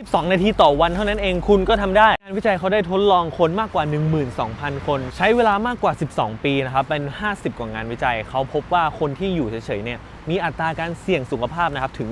22 นาทีต่อวันเท่านั้นเองคุณก็ทำได้ งานวิจัยเขาได้ทดลองคนมากกว่า 12,000 คน ใช้เวลามากกว่า 12 ปีนะครับ เป็น 50 กว่างานวิจัย เขาพบว่าคนที่อยู่เฉยๆเนี่ยมีอัตราการเสี่ยงสุขภาพนะครับถึง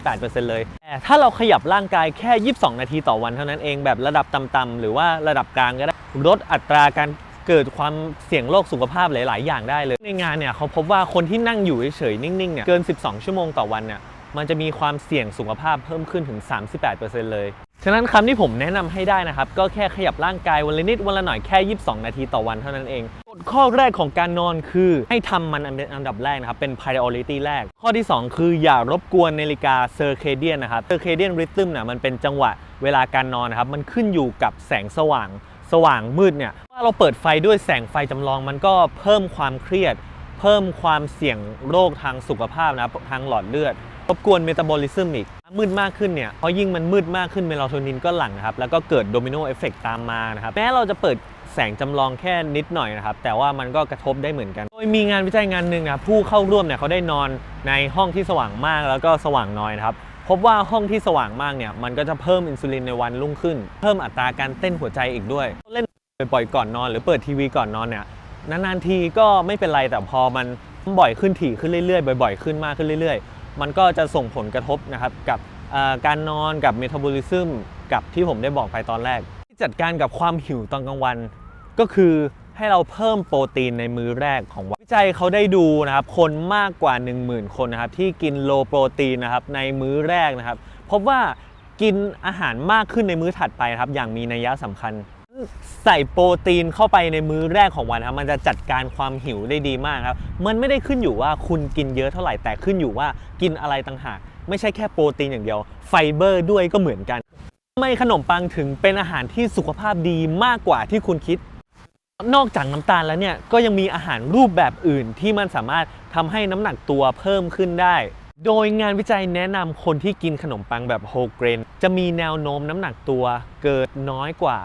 38%เลย แต่ถ้าเราขยับร่างกายแค่ 22 นาทีต่อวันเท่านั้นเองแบบระดับต่ำๆหรือว่าระดับกลางก็ได้ลดอัตราการเกิดความเสี่ยงโรคสุขภาพหลาย ๆ อย่างได้เลย ในงานเนี่ยเขาพบว่าคนที่นั่งอยู่เฉยๆนิ่ง ๆ เนี่ยเกิน 12 ชั่วโมงต่อวันเนี่ย มันจะมีความเสี่ยงสุขภาพเพิ่มขึ้นถึง 38%เลย ฉะนั้นคำที่ผมแนะนำให้ได้นะครับ ก็แค่ขยับร่างกายวันละนิดวันละหน่อยแค่ 22 นาทีต่อวันเท่านั้นเองกฎข้อแรกของการนอนคือให้ทำมันเป็นอันดับแรกนะครับ เป็น priority แรก ข้อที่ 2 คืออย่ารบกวนนาฬิกา circadian นะครับ circadian rhythm นี่มันเป็นจังหวะเวลาการนอนนะครับ มันขึ้นอยู่กับแสงสว่าง สว่างมืดเนี่ยถ้าเราเปิดไฟด้วยแสงไฟจำลองมันก็เพิ่มความเครียด เพิ่มความเสี่ยงโรคทางสุขภาพนะทางหลอดเลือด รบกวนเมตาบอลิซึมอีกมืดมากขึ้นเนี่ยเพราะยิ่งมันมืดมากขึ้นเมลาโทนินก็หลั่งนะครับ แล้วก็เกิดโดมิโนเอฟเฟกตามมานะครับ แม้เราจะเปิดแสงจำลองแค่นิดหน่อยนะครับ แต่ว่ามันก็กระทบได้เหมือนกัน โดยมีงานวิจัยงานหนึ่งนะผู้เข้าร่วมเนี่ยเขาได้นอนในห้องที่สว่างมากแล้วก็สว่างน้อยนะครับพบว่าห้องที่สว่างมากเนี่ยมันก็จะเพิ่มอินซูลินในวันรุ่งขึ้น เพิ่มอัตราการเต้นหัวใจอีกด้วย เล่นบ่อยๆก่อนนอน หรือเปิดทีวีก่อนนอนเนี่ยนานๆทีก็ไม่เป็นไรแต่พอมันบ่อยขึ้นถี่ขึ้นเรื่อยๆบ่อย ๆขึ้นมากขึ้นเรื่อยๆ มันก็จะส่งผลกระทบนะครับกับการนอนกับเมตาบอลิซึมกับที่ผมได้บอกไปตอนแรกที่จัดการกับความหิวตอนกลางวัน ก็คือให้เราเพิ่มโปรตีนในมื้อแรกของวันวิจัยเขาได้ดูนะครับ คนมากกว่า 10,000 คนนะครับที่กินโลโปรตีนนะครับในมื้อแรกนะครับพบว่ากินอาหารมากขึ้นในมื้อถัดไปครับอย่างมีนัยสำคัญ ใส่โปรตีนเข้าไปในมื้อแรกของวันครับมันจะจัดการความหิวได้ดีมากครับ มันไม่ได้ขึ้นอยู่ว่าคุณกินเยอะเท่าไหร่แต่ขึ้นอยู่ว่ากินอะไรต่างหาก ไม่ใช่แค่โปรตีนอย่างเดียว ไฟเบอร์ด้วยก็เหมือนกันทำไมขนมปังถึงเป็นอาหารที่สุขภาพดีมากกว่าที่คุณคิด นอกจากน้ำตาลแล้วเนี่ยก็ยังมีอาหารรูปแบบอื่นที่มันสามารถทำให้น้ำหนักตัวเพิ่มขึ้นได้ โดยงานวิจัยแนะนำคนที่กินขนมปังแบบโฮเกรน จะมีแนวโน้มน้ำหนักตัวเกิดน้อยกว่า